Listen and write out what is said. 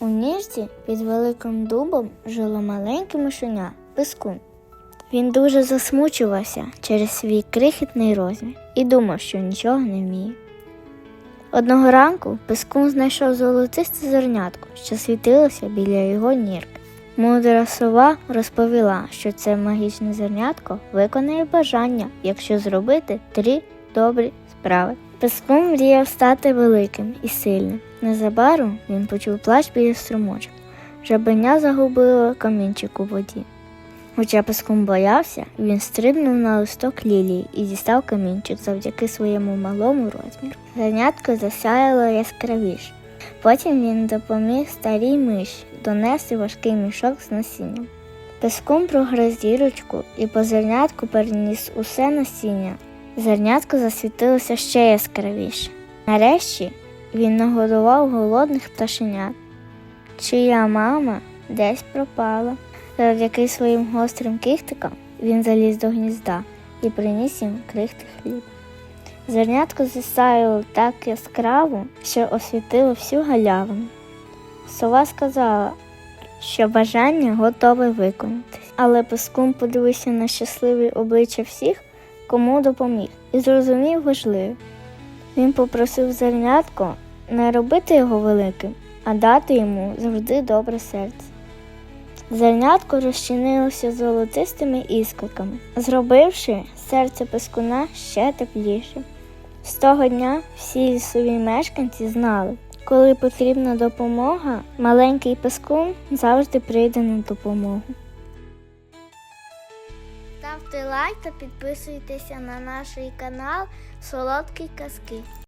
У ніжці під великим дубом жило маленьке мишеня пискун. Він дуже засмучувався через свій крихітний розмір і думав, що нічого не вміє. Одного ранку пискун знайшов золотисте зернятко, що світилося біля його нірки. Мудра сова розповіла, що це магічне зернятко виконає бажання, якщо зробити три добрі справи. Пискун мріяв стати великим і сильним. Незабаром він почув плач біля струмочок. Жабеня загубило камінчик у воді. Хоча пискун боявся, він стрибнув на листок лілії і дістав камінчик завдяки своєму малому розміру. Зернятко засяяло яскравіше. Потім він допоміг старій миші донести важкий мішок з насінням. Пискун прогриз дірочку і по зернятку переніс усе насіння. Зернятко засвітилося ще яскравіше. Нарешті він нагодував голодних пташенят, чия мама десь пропала. Завдяки своїм гострим кіхтикам він заліз до гнізда і приніс їм крихти хліб. Зернятко засяяло так яскраво, що освітило всю галявину. Сова сказала, що бажання готове виконатись, але пискун подивився на щасливі обличчя всіх, кому допоміг, і зрозумів важливе. Він попросив зернятко не робити його великим, а дати йому завжди добре серце. Зернятко розчинилося золотистими іскорками, зробивши серце пескуна ще теплішим. З того дня всі лісові мешканці знали, коли потрібна допомога, маленький пескун завжди прийде на допомогу. Ставте лайк та підписуйтеся на наш канал Солодкі казки.